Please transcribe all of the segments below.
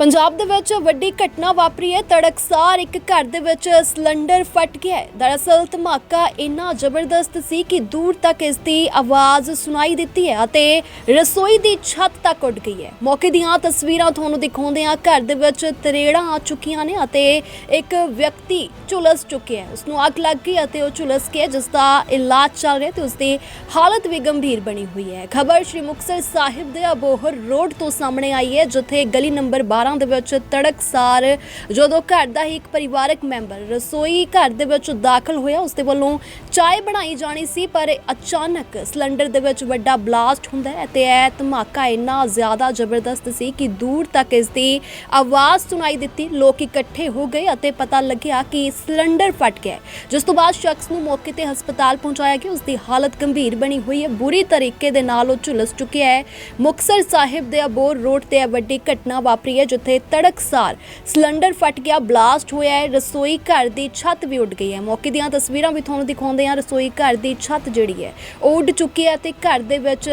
ਪੰਜਾਬ ਦੇ ਵਿੱਚ ਵੱਡੀ ਘਟਨਾ ਵਾਪਰੀ ਹੈ। ਤੜਕਸਾਰ ਇੱਕ ਘਰ ਦੇ ਵਿੱਚ ਸਿਲੰਡਰ ਫਟ ਗਿਆ ਹੈ। ਦਰਅਸਲ ਧਮਾਕਾ ਇੰਨਾ ਜ਼ਬਰਦਸਤ ਸੀ ਕਿ ਦੂਰ ਤੱਕ ਇਸ ਦੀ ਆਵਾਜ਼ ਸੁਣਾਈ ਦਿੱਤੀ ਹੈ ਅਤੇ ਰਸੋਈ ਦੀ ਛੱਤ ਤੱਕ ਉੱਡ ਗਈ ਹੈ। ਮੌਕੇ ਦੀਆਂ ਤਸਵੀਰਾਂ ਤੁਹਾਨੂੰ ਦਿਖਾਉਂਦੇ ਹਾਂ। ਘਰ ਦੇ ਵਿੱਚ ਤਰੇੜਾਂ ਆ ਚੁੱਕੀਆਂ ਨੇ ਅਤੇ ਇੱਕ ਵਿਅਕਤੀ ਝੁਲਸ ਚੁੱਕਿਆ ਹੈ। ਉਸ ਨੂੰ ਅੱਗ ਲੱਗ ਗਈ ਅਤੇ ਉਹ ਝੁਲਸ ਗਿਆ ਜਿਸ ਦਾ ਇਲਾਜ ਚੱਲ ਰਿਹਾ ਤੇ ਉਸ ਦੀ ਹਾਲਤ ਵੀ ਗੰਭੀਰ ਬਣੀ ਹੋਈ ਹੈ। ਖਬਰ ਸ਼੍ਰੀ ਮੁਕਤਸਰ ਸਾਹਿਬ ਦੇ ਅਬੋਹਰ ਰੋਡ ਤੋਂ ਸਾਹਮਣੇ ਆਈ ਹੈ, ਜਿੱਥੇ ਗਲੀ ਨੰਬਰ 12 ਦੇ ਵਿੱਚ ਤੜਕਸਾਰ ਜਦੋਂ ਘਰ ਦਾ ਹੀ ਇੱਕ ਪਰਿਵਾਰਕ ਮੈਂਬਰ ਰਸੋਈ ਘਰ ਦੇ ਵਿੱਚ ਦਾਖਲ ਹੋਇਆ, ਉਸ ਦੇ ਵੱਲੋਂ ਚਾਹ ਬਣਾਈ ਜਾਣੀ ਸੀ, ਪਰ ਅਚਾਨਕ ਸਿਲੰਡਰ ਦੇ ਵਿੱਚ ਵੱਡਾ ਬਲਾਸਟ ਹੁੰਦਾ ਹੈ ਤੇ ਇਹ ਧਮਾਕਾ ਇੰਨਾ ਜ਼ਿਆਦਾ ਜ਼ਬਰਦਸਤ ਸੀ ਕਿ ਦੂਰ ਤੱਕ ਇਸ ਦੀ ਆਵਾਜ਼ ਸੁਣਾਈ ਦਿੱਤੀ। ਲੋਕ ਇਕੱਠੇ ਹੋ ਗਏ ਅਤੇ ਪਤਾ ਲੱਗਿਆ ਕਿ ਸਿਲੰਡਰ ਫਟ ਗਿਆ ਜਿਸ ਤੋਂ ਬਾਅਦ ਸ਼ਖਸ ਨੂੰ ਮੌਕੇ ਤੇ ਹਸਪਤਾਲ ਪਹੁੰਚਾਇਆ ਗਿਆ। ਉਸ ਦੀ ਹਾਲਤ ਗੰਭੀਰ ਬਣੀ ਹੋਈ ਹੈ। ਬੁਰੀ ਤਰੀਕੇ ਦੇ ਨਾਲ ਉਹ ਝੁਲਸ ਚੁੱਕਿਆ ਹੈ। ਮੁਕਤਸਰ ਸਾਹਿਬ ਦੇ ਅਬੋਰ ਰੋਡ ਤੇ ਇਹ ਵੱਡੀ ਘਟਨਾ ਵਾਪਰੀ ਹੈ ਜਿੱਥੇ ਤੜਕਸਾਰ ਸਿਲੰਡਰ ਫਟ ਗਿਆ, ਬਲਾਸਟ ਹੋਇਆ ਹੈ, ਰਸੋਈ ਘਰ ਦੀ ਛੱਤ ਵੀ ਉੱਡ ਗਈ ਹੈ। ਮੌਕੇ ਦੀਆਂ ਤਸਵੀਰਾਂ ਵੀ ਤੁਹਾਨੂੰ ਦਿਖਾਉਂਦੇ ਹਾਂ। ਰਸੋਈ ਘਰ ਦੀ ਛੱਤ ਜਿਹੜੀ ਹੈ, ਉਹ ਉੱਡ ਚੁੱਕੀ ਹੈ ਤੇ ਘਰ ਦੇ ਵਿੱਚ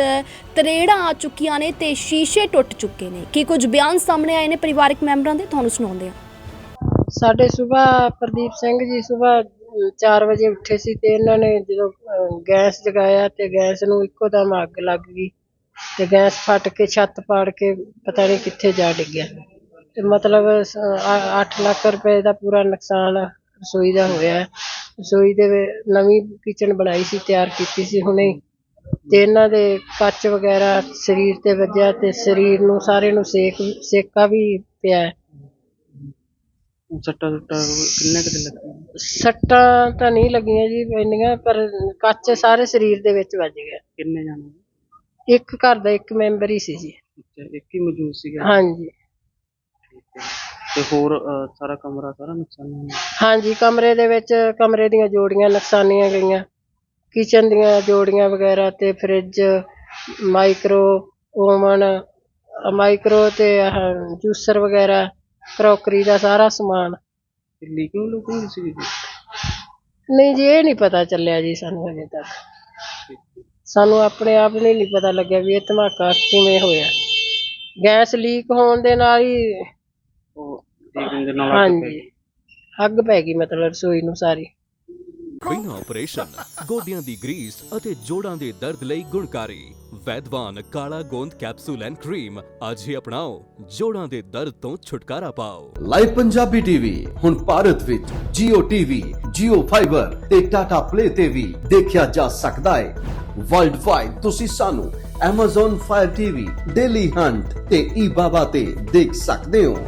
ਤਰੇੜਾਂ ਆ ਚੁੱਕੀਆਂ ਨੇ ਤੇ ਸ਼ੀਸ਼ੇ ਟੁੱਟ ਚੁੱਕੇ ਨੇ। ਕੀ ਕੁਝ ਬਿਆਨ ਸਾਹਮਣੇ ਆਏ ਨੇ ਪਰਿਵਾਰਕ ਮੈਂਬਰਾਂ ਦੇ? ਤੁਹਾਨੂੰ ਸੁਣਾਉਂਦੇ ਹਾਂ। ਸਾਡੇ ਸਵੇਰ ਪ੍ਰਦੀਪ ਸਿੰਘ ਜੀ ਸਵੇਰ 4 ਵਜੇ ਉੱਠੇ ਸੀ ਤੇ ਇਹਨਾਂ ਨੇ ਜਦੋਂ ਗੈਸ ਜਗਾਇਆ ਤੇ ਗੈਸ ਨੂੰ ਇੱਕੋ ਦਮ ਅੱਗ ਲੱਗ ਗਈ ਤੇ ਗੈਸ ਫਟ ਕੇ ਛੱਤ ਪਾੜ ਕੇ ਪਤਾ ਨਹੀਂ ਕਿੱਥੇ ਜਾ ਡਿੱਗਿਆ। ਮਤਲਬ 8 ਲੱਖ ਰੁਪਏ ਦਾ ਪੂਰਾ ਨੁਕਸਾਨ ਰਸੋਈ ਦਾ ਹੋਇਆ ਹੈ। ਰਸੋਈ ਦੇ ਨਵੀਂ ਕਿਚਨ ਬਣਾਈ ਸੀ ਤਿਆਰ ਕੀਤੀ ਸੀ ਹੁਣੇ ਹੀ। ਤੇ ਇਹਨਾਂ ਦੇ ਕੱਚ ਵਗੈਰਾ ਸਰੀਰ ਤੇ ਵੱਜਿਆ ਤੇ ਸਰੀਰ ਨੂੰ ਸਾਰੇ ਨੂੰ ਸੇਕ ਸੇਕਾ ਵੀ ਪਿਆ ਹੈ। ਸੱਟਾ ਸੁੱਟਾ ਕਿੰਨੇ ਕੁ ਦਿਨ ਲੱਗੇ ਸੱਟਾਂ ਤਾਂ ਨਹੀਂ ਲੱਗੀਆਂ ਜੀ ਇੰਨੀਆਂ ਪਰ ਕੱਚ ਸਾਰੇ ਸਰੀਰ ਦੇ ਵਿੱਚ ਵੱਜ ਗਿਆ ਕਿੰਨੇ ਜਾਣੇ ਇੱਕ ਘਰ ਦਾ ਇੱਕ ਮੈਂਬਰ ਹੀ ਸੀ ਜੀ ਅੱਛਾ ਇੱਕ ਹੀ ਮੌਜੂਦ ਸੀਗਾ ਹਾਂਜੀ ਤੇ ਹੋਰ ਸਾਰਾ ਕਮਰਾ ਸਾਰਾ ਨੁਕਸਾਨ ਹੋਇਆ? ਹਾਂਜੀ ਕਮਰੇ ਦੇ ਵਿੱਚ ਕਮਰੇ ਦੀਆਂ ਜੋੜੀਆਂ ਨੁਕਸਾਨੀਆਂ ਗਈਆਂ। ਕਿਚਨ ਦੀਆਂ ਜੋੜੀਆਂ ਵਗੈਰਾ ਤੇ ਫ੍ਰਿਜ ਮਾਈਕਰੋ ਓਵਨ ਮਾਈਕਰੋ ਤੇ ਆਹ ਜੂਸਰ ਵਗੈਰਾ ਕਰੋਕਰੀ ਦਾ ਸਾਰਾ ਸਮਾਨ। ਤੇ ਲੀਕਿੰਗ ਲੁਕਿੰਗ ਸੀ ਜੀ? ਨਹੀਂ ਜੀ ਇਹ ਨਹੀਂ ਪਤਾ ਚੱਲਿਆ ਜੀ ਸਾਨੂੰ ਹਜੇ ਤੱਕ। ਸਾਨੂੰ ਆਪਣੇ ਆਪ ਨੂੰ ਨਹੀਂ ਪਤਾ ਲੱਗਿਆ ਵੀ ਇਹ ਧਮਾਕਾ ਕਿਵੇਂ ਹੋਇਆ। ਗੈਸ ਲੀਕ ਹੋਣ ਦੇ ਨਾਲ ਹੀ ਉਹ ਲੀਕਿੰਗ ਦੇ ਨਾਲ ਅੱਗ ਹਾਂਜੀ। ਪੈ ਗਈ। ਮਤਲਬ ਰਸੋਈ ਨੂੰ ਸਾਰੀ। ਬਿਨਾਂ ਆਪਰੇਸ਼ਨ ਗੋਡਿਆਂ ਦੀ ਗਰੀਸ ਅਤੇ ਜੋੜਾਂ ਦੇ ਦਰਦ ਲਈ ਗੁਣਕਾਰੀ। ਵੈਦਵਾਨ ਕਾਲਾ ਗੋਂਦ ਕੈਪਸੂਲ ਐਂਡ ਕਰੀਮ ਅੱਜ ਹੀ ਅਪਣਾਓ। ਜੋੜਾਂ ਦੇ ਦਰਦ ਤੋਂ ਛੁਟਕਾਰਾ ਪਾਓ। ਲਾਈਵ ਪੰਜਾਬੀ ਟੀਵੀ ਹੁਣ ਭਾਰਤ ਵਿੱਚ Jio TV, Jio Fiber ਤੇ Tata Play ਤੇ ਵੀ ਦੇਖਿਆ ਜਾ ਸਕਦਾ ਹੈ। ਵਰਲਡ ਵਾਈਡ ਤੁਸੀਂ ਸਾਨੂੰ Amazon Fire TV, Daily Hunt ਤੇ eBaba ਤੇ ਦੇਖ ਸਕਦੇ ਹੋ।